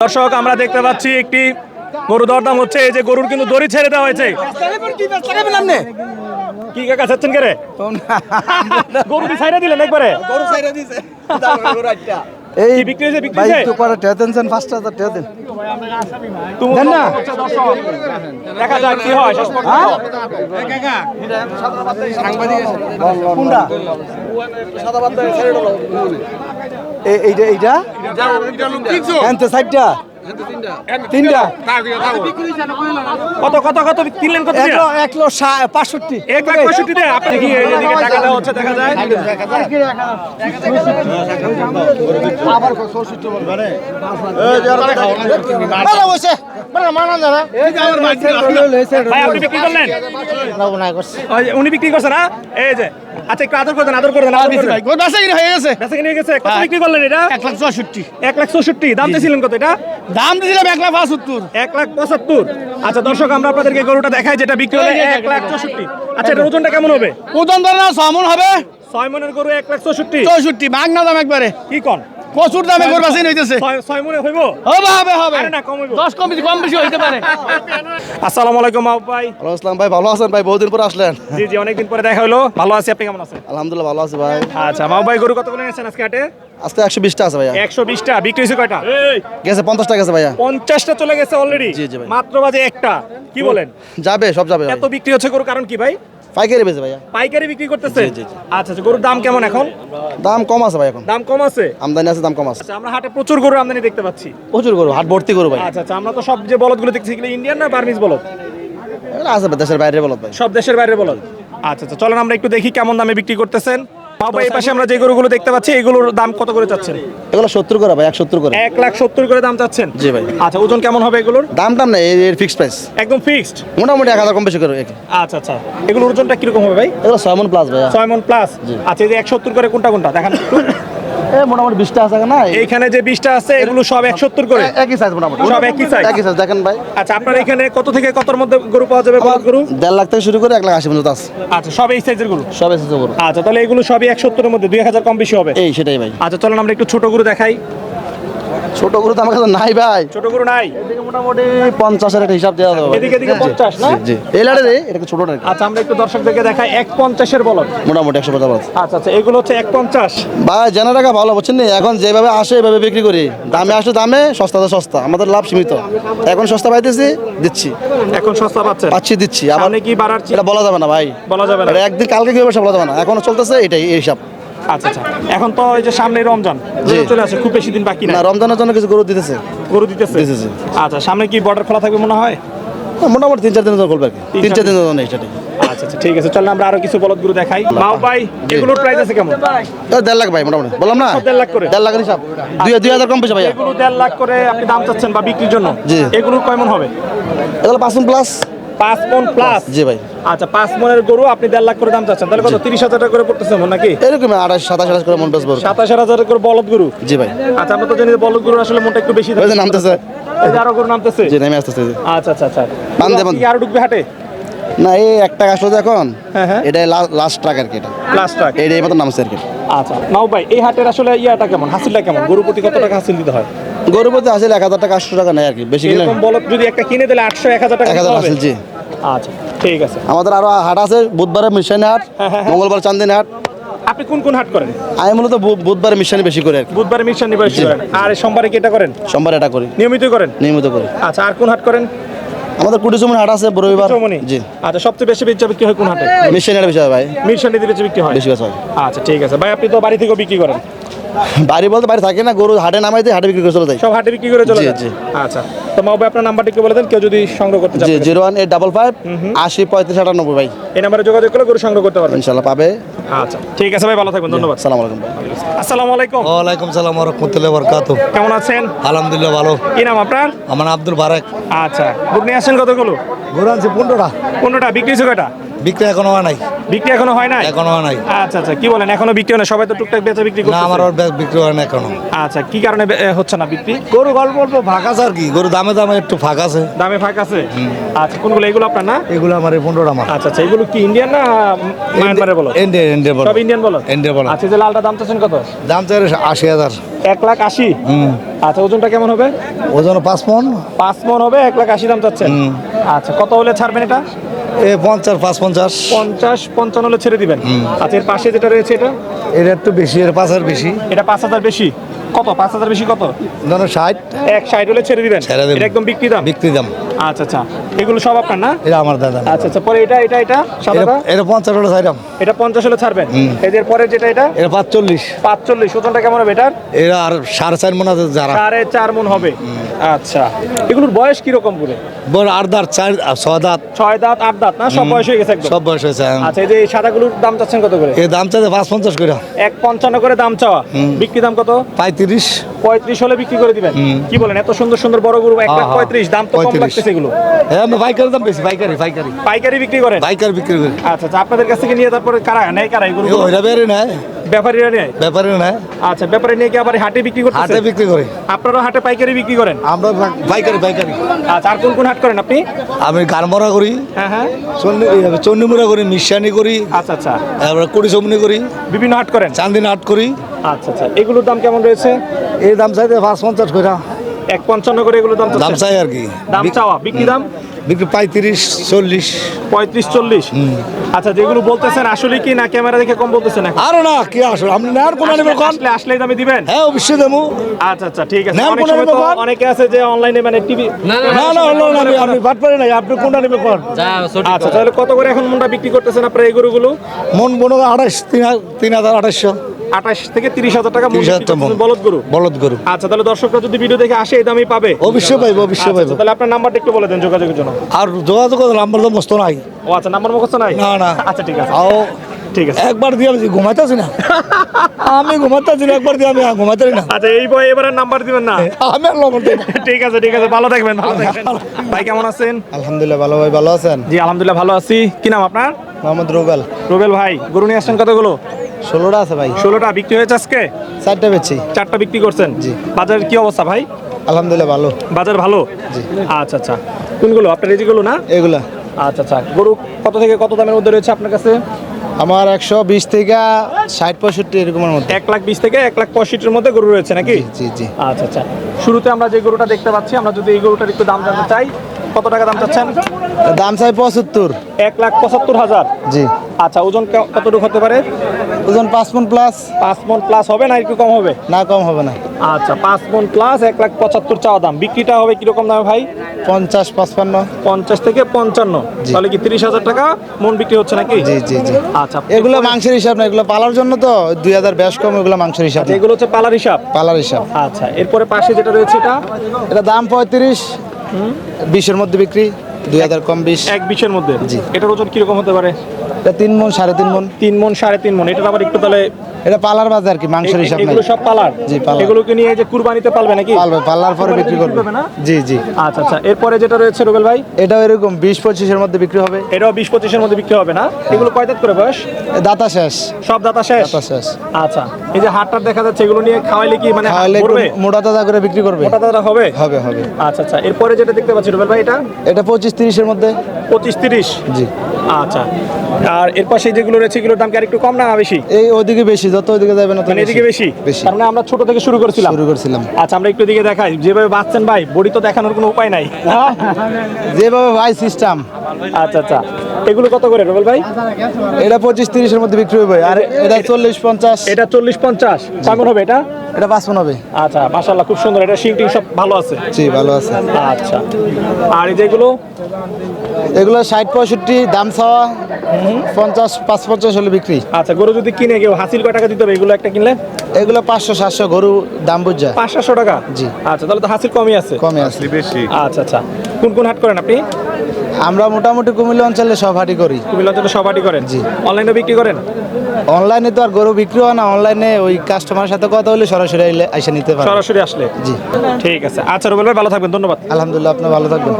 দর্শক আমরা দেখতে পাচ্ছি একটি গরু দরদাম হচ্ছে। এই যে গরুর কিন্তু দড়ি ছেড়ে দেওয়া হয়েছে। কি কাকা চাচ্ছেন কে রে? গরু কি ছাইড়া দিলেন একবারে? এই কি বিক্রি হয়েছে বিক্রি ভাই হয়েছে? একটু করে টেয়া দেন পাঁচ হাজার টেয়া দেন। তুমি দেন না। দেখা যাক কি হয় শেষ পর্যন্ত। কোনটা? এ- এইটা এইটা এনতে সাইডটা তিনটা কত কত কত কিনলেন কত এক লো- পাঁচষট্টি লাখ পঁয়ষট্টি দেখা যায় উনি বিক্রি করছে না এই যে আচ্ছা একটু আদর করে দেন আদর করে দেন আদর করে দেন। হয়ে গেছে। গেছে কত বিক্রি করলেন এটা? দাম দিয়েছিলেন কত এটা? দাম দিয়েছিলাম লাখ পঁচাত্তর। এক লাখ পঁচাত্তর। আচ্ছা দর্শক আমরা আপনাদেরকে গরুটা দেখাই যেটা বিক্রি হলে এক লাখ চৌষট্টি। আচ্ছা এটার ওজনটা কেমন হবে? ওজন ধরে না ছমন হবে। ছয় মনের গরু এক লাখ চৌষট্টি। চৌষট্টি ভাগ না দাম একবারে। কি কন? প্রচুর দামে বাসিন হইতেছে। ছয়- মনে হইব? হবে হবে হবে। না, কম হইবো। দশ কম বেশি কম বেশি হইতে পারে। আসসালামু আলাইকুম মাহবুব ভাই। হ্যালো আসসালাম ভাই ভালো আছেন ভাই? বহুদিন পর আসলেন। জি জি অনেকদিন পরে দেখা হলো। ভালো আছি আপনি কেমন আছেন? আলহামদুলিল্লাহ ভালো আছি ভাই। আচ্ছা মাহবুব ভাই গরু কতগুলো নিয়েছেন আজকে হাটে? আজকে একশো বিশটা আছে ভাইয়া। একশো বিশটা বিক্রি হয়েছে কয়টা? গেছে পঞ্চাশটা গেছে ভাইয়া। পঞ্চাশটা চলে গেছে অলরেডি জি, জি ভাই। মাত্র বাজে একটা কি বলেন? যাবে সব যাবে। এত বিক্রি হচ্ছে গরু কারণ কি ভাই? পাইকারি বেছে ভাইয়া। পাইকারি বিক্রি করতেছে। আচ্ছা আচ্ছা গরুর দাম কেমন এখন? দাম কম আছে ভাই এখন। দাম কম আছে? আমদানি আছে দাম কম আছে। আচ্ছা আমরা হাটে প্রচুর গরু আমদানি দেখতে পাচ্ছি। প্রচুর গরু হাট ভর্তি গরু ভাই। আচ্ছা আচ্ছা আমরা তো সব যে বলদগুলো দেখছি এগুলো ইন্ডিয়ান না বার্মিজ বলদ? এগুলো আছে দেশের বাইরে বলদ ভাই। সব দেশের বাইরে বলদ। আচ্ছা আচ্ছা চলেন আমরা একটু দেখি কেমন দামে বিক্রি করতেছেন। বাবা এই পাশে আমরা যে গরুগুলো দেখতে পাচ্ছি এগুলোর দাম কত করে চাচ্ছেন? এগুলো সত্তর করে ভাই এক সত্তর করে। এক লাখ সত্তর করে দাম চাচ্ছেন? জি ভাই। আচ্ছা ওজন কেমন হবে এগুলোর? দাম টাম নেই এর ফিক্সড প্রাইস একদম ফিক্সড মোটামুটি এক হাজার কম বেশি করে আচ্ছা আচ্ছা। এগুলোর ওজনটা কীরকম হবে ভাই? এগুলো ছয় মন প্লাস ভাই ছয় মন প্লাস আচ্ছা এই যে এক সত্তর করে কোনটা কোনটা? দেখান। এ মোটামুটি বিশটা আছে না? এইখানে যে বিশটা আছে এগুলো সব এক সত্তর করে? একই সাইজ মোটামুটি। সব একই সাইজ একই সাইজ দেখেন ভাই। আচ্ছা আপনার এখানে কত থেকে কতর মধ্যে গরু পাওয়া যাবে বলদ গরু? দেড় লাখ থেকে শুরু করে এক লাখ আশি পর্যন্ত আছে। আচ্ছা সব এই সাইজের গরু? সব এসেছে গরু। আচ্ছা তাহলে এগুলো সবই এক সত্তরের মধ্যে দুই হাজার কম বেশি হবে? এই সেটাই ভাই। আচ্ছা চলেন আমরা একটু ছোট গরু দেখাই। ছোট গরু তো আমার কাছে নাই ভাই। ছোট গরু নাই? এদিকে মোটামুটি পঞ্চাশের একটা হিসাব দেওয়া যাবে। এদিকে এদিকে পঞ্চাশ না? জি এই লাড়ে রে এটা ছোট আচ্ছা আমরা একটু দর্শকদেরকে দেখাই। এক পঞ্চাশের বলদ। মোটামুটি একশো পঞ্চাশ আছে। আচ্ছা আচ্ছা এগুলো হচ্ছে এক পঞ্চাশ। ভাই জানা ভালো বুঝছেন নি? এখন যেভাবে আসে এভাবে বিক্রি করি। দামে আসে দামে সস্তাতে সস্তা। আমাদের লাভ সীমিত। এখন সস্তা পাইতেছি দিচ্ছি। এখন সস্তা পাচ্ছেন? পাচ্ছি দিচ্ছি। কি বাড়ার এটা বলা যাবে না ভাই। বলা যাবে না। একদিন কালকে কি হবে বলা যাবে না? এখনও চলতেছে এটাই এই হিসাব। আচ্ছা আচ্ছা। এখন তো এই যে সামনে রমজান। চলে আসে খুব বেশি দিন বাকি না রমজানের জন্য কিছু গরু দিতেছে। গরু দিতেছে। আচ্ছা সামনে কি বর্ডার খোলা থাকবে মনে হয়? মোটামুটি তিন চার দিনের জন্য করবে আর কি। তিন চার দিনের জন্য আচ্ছা আচ্ছা ঠিক আছে চলেন আমরা আরও কিছু বলদ গরু দেখাই। মাও ভাই এগুলোর প্রাইস আছে কেমন? দেড় লাখ ভাই মোটামুটি। বললাম না? দেড় লাখ করে? দেড় লাখের হিসাব। দুই দুই হাজার কম পেয়েছে ভাইয়া। এগুলো দেড় লাখ করে আপনি দাম চাচ্ছেন বা বিক্রির জন্য? জি। এগুলোর কয়মন হবে? এগুলো পাঁচ প্লাস পাঁচ প্লাস জি ভাই। আচ্ছা পাঁচ মনের গরু আপনি দেড় লাখ করে দাম চাচ্ছেন তাহলে কত তিরিশ হাজার টাকা করে পড়তেছে মন নাকি? এরকম আঠাশ সাতাশ আঠাশ করে মন বেশ বড় সাতাশ হাজার করে বলদ গরু? জি ভাই। আচ্ছা আমরা তো জানি বলদ গরু আসলে মনটা একটু বেশি নামতেছে। এই আরও গরু নামতেছে? জি নেমে আসতেছে আচ্ছা আচ্ছা আচ্ছা। গরু আরও ঢুকবে হাটে? না এই একটা আসলো এখন হ্যাঁ, হ্যাঁ। এটাই লাস্ট ট্রাক আর কি এটা। প্লাস ট্রাক এইটাই মতো নামছে আর কি। আচ্ছা নাও ভাই এই হাটের আসলে ইয়াটা কেমন? হাসিলটা কেমন? গরু প্রতি কত টাকা হাসিল দিতে হয়? গরুর মধ্যে আসলে এক হাজার টাকা আটশো টাকা নেয় আর কি বেশি কিনে বলদ যদি একটা কিনে দিলে আটশো এক হাজার টাকা এক হাজার হবে? জি। আচ্ছা। ঠিক আছে। আমাদের আরও হাট আছে বুধবারে মিশানি হাট হ্যাঁ, হ্যাঁ। মঙ্গলবার চান্দিনী হাট। আপনি কোন কোন হাট করেন? আমি মূলত বুধবারে মিশানি বেশি করি বুধবার মিশন জি। করেন। আর সোমবারে কি এটা করেন? সোমবার এটা করি। নিয়মিত করেন? নিয়মিত করি। আচ্ছা আর কোন হাট করেন? আমাদের কুটি চুমনি হাট আছে রবিবার। জি। আচ্ছা সবচেয়ে বেশি বেচা বিক্রি হয় কোন হাটে? মিশানি হাট বেশি হয় ভাই। মিরসানিতে বেচা বিক্রি হয়? বেশি বেশি হয়। আচ্ছা ঠিক আছে। ভাই আপনি তো বাড়ি থেকেও বিক্রি করেন? বাড়ি বলতে বাড়ি থাকে না গরু হাটে নামাই দিয়ে হাটে বিক্রি করে চলে যায়। সব হাটে বিক্রি করে চলে জি, জি। আচ্ছা তো মাহবুব আপনার নাম্বারটা একটু বলে দেন কেউ যদি সংগ্রহ করতে চান G zero one eight double five আশি পঁয়ত্রিশ আটানব্বই ভাই। এই নাম্বারে যোগাযোগ করলে গরু সংগ্রহ করতে পারবেন। ইনশাল্লাহ পাবে। আচ্ছা ঠিক আছে ভাই ভালো থাকবেন ধন্যবাদ। সালাম আলাইকুম ভাই। আসসালামু আলাইকুম। ওয়ালাইকুম সালাম রহমতুল্লাহ বরকাত কেমন আছেন? আলহামদুলিল্লাহ ভালো। কি নাম আপনার? আমার নাম আব্দুল বারেক। আচ্ছা গরু নিয়ে আসছেন কতগুলো? গরু আনছি পনেরোটা। পনেরোটা বিক্রি হয়েছে কয়টা? বিক্রি এখনও হয় নাই। বিক্রি এখনও হয় নাই? এখনও হয় নাই। আচ্ছা আচ্ছা কি বলেন? এখনও বিক্রি হয় না সবাই তো টুকটাক বেচা বিক্রি না আমার আর বিক্রি হয় না এখনও। আচ্ছা কি কারণে হচ্ছে না বিক্রি? গরু গল্প অল্প ফাঁকা আছে আর কি। গরু দামে দামে একটু ফাঁকা আছে। দামে ফাঁক আছে? আচ্ছা কোনগুলো? এগুলো আপনার না? এগুলো আমার এই পনেরোটা আমার। আচ্ছা আচ্ছা এগুলো কি ইন্ডিয়ান না মায়ানমারের বলো? ইন্ডিয়া ইন্ডিয়া বলো। সব ইন্ডিয়ান বলো? ইন্ডিয়া বলো। আচ্ছা যে লালটা দাম চাচ্ছেন কত? দাম চাই আশি হাজার। এক লাখ আশি? আচ্ছা ওজনটা কেমন হবে? ওজন পাঁচ মন। পাঁচ মন হবে এক লাখ আশি দাম চাচ্ছেন। আচ্ছা কত হলে ছাড়বেন এটা? এ পঞ্চাশ পাঁচ পঞ্চাশ পঞ্চাশ পঞ্চান্ন হলে ছেড়ে দিবেন। আচ্ছা এর পাশে যেটা রয়েছে এটা? এটা একটু বেশি এর পাঁচ হাজার বেশি। এটা পাঁচ হাজার বেশি। কত? পাঁচ হাজার বেশি কত? ধরো ষাট। এক সাইড হলে ছেড়ে দিবেন? ছেড়ে দেব। এটা একদম বিক্রি দাম? বিক্রি দাম। আচ্ছা আচ্ছা। এগুলো সব আপনার না? এটা আমার দাদা। আচ্ছা আচ্ছা। পরে এটা এটা এটা? সাদাটা এটা- পঞ্চাশ হলে ছাইরাম এটা পঞ্চাশ হলে ছাড়বেন? এদের পরে যেটা এটা? এটা পাঁচচল্লিশ। পাঁচচল্লিশ। ওজনটা কেমন হবে এটার? এরা আর সাড়ে চার মন আছে যারা। সাড়ে চার মন হবে। আচ্ছা। এগুলোর বয়স কীরকম করে? বড় আট দাঁত চার আর ছ দাঁত। ছয় দাঁত আট দাঁত না? সব বয়স হয়ে গেছে একদম? সব বয়স হয়েছে আচ্ছা এই যে এই সাদাগুলোর দাম চাচ্ছেন কত করে? এর দাম চাইছে পাঁচ পঞ্চাশ করে। এক পঞ্চান্ন করে দাম চাওয়া। বিক্রি দাম কত? পঁয়ত্রিশ। পঁয়ত্রিশ হলে বিক্রি করে দিবেন? কি বলেন এত সুন্দর সুন্দর বড় গরু এক লাখ হ্যাঁ, হ্যাঁ। পঁয়ত্রিশ দাম তো কম লাগতেছে এগুলো। হ্যাঁ আমি পাইকারি দাম বেশি পাইকারি পাইকারি। পাইকারি বিক্রি করেন? পাইকারি বিক্রি করি। আচ্ছা আচ্ছা আপনাদের কাছ থেকে নিয়ে তারপরে কারা নেয়? কারা এগুলো ওইটা বেড়ে নেয়। ব্যাপারীরা নেয়? ব্যাপারে নেয়। আচ্ছা ব্যাপারে নিয়ে কি আবার হাটে বিক্রি হাটে বিক্রি করে। আপনারাও হাটে পাইকারি বিক্রি করেন? আমরা পাইকারি পাইকারি। আচ্ছা আর কোন কোন হাট করেন আপনি? আমি গানমরা করি হ্যাঁ হ্যাঁ। চন্ডিমুরা করি মিশানি করি আচ্ছা আচ্ছা। তারপরে কুড়ি চমনি করি বিভিন্ন হাট করেন? চান্দিন আট করি। আচ্ছা আচ্ছা। এগুলোর দাম কেমন রয়েছে? এই দাম চাইতে পাঁচ পঞ্চাশ করে এক পঞ্চান্ন করে এগুলোর দাম দাম চাই আর কি। দাম চাওয়া বিক্রি দাম? বিক্রি পঁয়ত্রিশ চল্লিশ। পঁয়ত্রিশ চল্লিশ? আচ্ছা যেগুলো বলতেছেন আসলে কি না ক্যামেরা দেখে কম বলতেছেন আরও না কি আসলে? আপনি নেন কোন আসলে আসলেই দামে দিবেন? হ্যাঁ অবশ্যই দেবো। আচ্ছা আচ্ছা ঠিক আছে। অনেক সময় তো অনেকে আছে যে অনলাইনে মানে টিভি না না হলো না আমি আপনি বাদ পারি নাই। আপনি কোনটা নেবে কোন? আচ্ছা তাহলে কত করে এখন মুন্ডা বিক্রি করতেছেন আপনার এই গরুগুলো? মন বনো আড়াইশ তিন হাজার তিন হাজার আড়াইশো। আঠাশ থেকে তিরিশ হাজার টাকা বলদ গরু। বলদ গরু। আচ্ছা তাহলে দর্শকরা যদি ভিডিও দেখে আসে এই দামই পাবে? অবশ্যই পাইবো অবশ্যই আচ্ছা, পাইবো। তাহলে আপনার নাম্বারটা একটু বলে দেন যোগাযোগের জন্য। আর যোগাযোগ নাম্বার তো মস্ত নাই। ও আচ্ছা নাম্বার মুখস্থ নাই? না, না। আচ্ছা ঠিক আছে। আও ঠিক আছে। একবার দিয়ে আমি ঘুমাইতেছি না। আমি ঘুমাইতেছি না একবার দিয়ে আমি ঘুমাইতে না। আচ্ছা এই বই এবারে নাম্বার দিবেন না? আমি আর ঠিক আছে ঠিক আছে ভালো থাকবেন ভালো থাকবেন। ভাই কেমন আছেন? আলহামদুলিল্লাহ ভালো ভাই ভালো আছেন? জি আলহামদুলিল্লাহ ভালো আছি। কি নাম আপনার? মোহাম্মদ রুবেল। রুবেল ভাই গরু নিয়ে আসছেন কতগুলো? ষোলোটা আছে ভাই। ষোলোটা বিক্রি হয়েছে আজকে? চারটা বেচছি। চারটা বিক্রি করছেন? জি। বাজারের কি অবস্থা ভাই? আলহামদুলিল্লাহ ভালো। বাজার ভালো? জি। আচ্ছা আচ্ছা। কোনগুলো? আপনার এজিগুলো না? এগুলা। আচ্ছা আচ্ছা। গরু কত থেকে কত দামের মধ্যে রয়েছে আপনার কাছে? আমার একশো বিশ থেকে ষাট পঁয়ষট্টি এরকমের মধ্যে। এক লাখ বিশ থেকে এক লাখ পঁয়ষট্টির মধ্যে গরু রয়েছে নাকি? জি জি আচ্ছা আচ্ছা। শুরুতে আমরা যে গরুটা দেখতে পাচ্ছি আমরা যদি এই গরুটার একটু দাম জানতে চাই কত টাকা দাম চাচ্ছেন? দাম চাই পঁচাত্তর। এক লাখ পঁচাত্তর হাজার। জি। আচ্ছা ওজন কতটুকু হতে পারে? ওজন পাঁচ মন প্লাস পাঁচ মন প্লাস হবে না একটু কম হবে? না কম হবে না। আচ্ছা পাঁচ মন প্লাস এক লাখ পঁচাত্তর চাওয়া দাম। বিক্রিটা হবে কীরকম দামে ভাই? পঞ্চাশ পাঁচপান্ন। পঞ্চাশ থেকে পঞ্চান্ন। তাহলে কি তিরিশ হাজার টাকা মন বিক্রি হচ্ছে নাকি? জি জি জি। আচ্ছা এগুলো মাংসের হিসাব না এগুলো পালার জন্য তো দুই হাজার বেশ কম এগুলো মাংসের হিসাব আচ্ছা এগুলো হচ্ছে পালার হিসাব? পালার হিসাব। আচ্ছা এরপরে পাশে যেটা রয়েছে এটা? এটা দাম পঁয়ত্রিশ বিশের মধ্যে বিক্রি। দুই হাজার কম বিশ। এক বিশের মধ্যে? জি। এটার ওজন কীরকম হতে পারে? তিন মন সাড়ে তিন মন। তিন মন সাড়ে তিন মন। এটা আবার একটু তাহলে এটা পালার বাজার কি মাংসের হিসাব নাই। এগুলো সব পালার? জি, পালার। এগুলোকে নিয়ে যে কুরবানিতে পালবে নাকি? পালবে পাল্লার পরে বিক্রি করবে। করবে না? জি জি। আচ্ছা আচ্ছা এরপরে যেটা রয়েছে রুবেল ভাই? এটাও এরকম বিশ পঁচিশের মধ্যে বিক্রি হবে। এটাও বিশ পঁচিশের মধ্যে বিক্রি হবে না? এগুলো কয় দাঁত করে বয়স? দাতা শেষ। সব দাতা শেষ? দাতা শেষ। আচ্ছা এই যে হাটটার দেখা যাচ্ছে এগুলো নিয়ে খাওয়াইলে কি মানে মরবে? মোটা তাজা করে বিক্রি করবে। মোটা দাদা হবে? হবে হবে। আচ্ছা আচ্ছা এরপরে যেটা দেখতে পাচ্ছি রুবেল ভাই এটা? এটা পঁচিশ তিরিশের মধ্যে। পঁচিশ তিরিশ? জি। আচ্ছা আর এর পাশে যেগুলো রয়েছে এগুলোর দাম কি আর একটু কম না বেশি? এই ওদিকে বেশি যত ওইদিকে যাবে না মানে এদিকে বেশি। বেশি? কারণ আমরা ছোট থেকে শুরু করেছিলাম? শুরু করেছিলাম। আচ্ছা আমরা একটু দিকে দেখাই। যেভাবে বাঁচছেন ভাই বডি তো দেখানোর কোনো উপায় নাই। যেভাবে ভাই সিস্টেম আচ্ছা আচ্ছা। এগুলো কত করে রুবেল ভাই? এটা পঁচিশ তিরিশের মধ্যে বিক্রি হবে আর এটা চল্লিশ পঞ্চাশ। এটা চল্লিশ পঞ্চাশ। কেমন হবে এটা? এটা পাঁচপন হবে আচ্ছা মাশাল্লাহ খুব সুন্দর। এটা শিং টিং সব ভালো আছে? জি ভালো আছে। আচ্ছা। আর এই যেগুলো? এগুলো ষাট পঁয়ষট্টি দাম চাওয়া পঞ্চাশ পাঁচ পঞ্চাশ হলে বিক্রি। আচ্ছা গরু যদি কিনে কেউ হাসিল কয় টাকা দিতে হবে? এগুলো একটা কিনলে? এগুলো পাঁচশো সাতশো গরু দাম বুঝ। যায় পাঁচ সাতশো টাকা? জি। আচ্ছা তাহলে তো হাসিল কমই আছে। কমে আছে। আচ্ছা আচ্ছা। কোন কোন হাট করেন আপনি? আমরা মোটামুটি কুমিল্লা অঞ্চলে সব হাটি করি। কুমিল্লা অঞ্চলে সব হাটি করেন? জি। অনলাইনে বিক্রি করেন? অনলাইনে তো আর গরু বিক্রি হয় না অনলাইনে ওই কাস্টমারের সাথে কথা বলে সরাসরি আইলে- আইসা নিতে পারে সরাসরি আসলে? জি। ঠিক আছে। আচ্ছা রুবেল ভাই ভালো থাকবেন ধন্যবাদ। আলহামদুলিল্লাহ আপনি ভালো থাকবেন।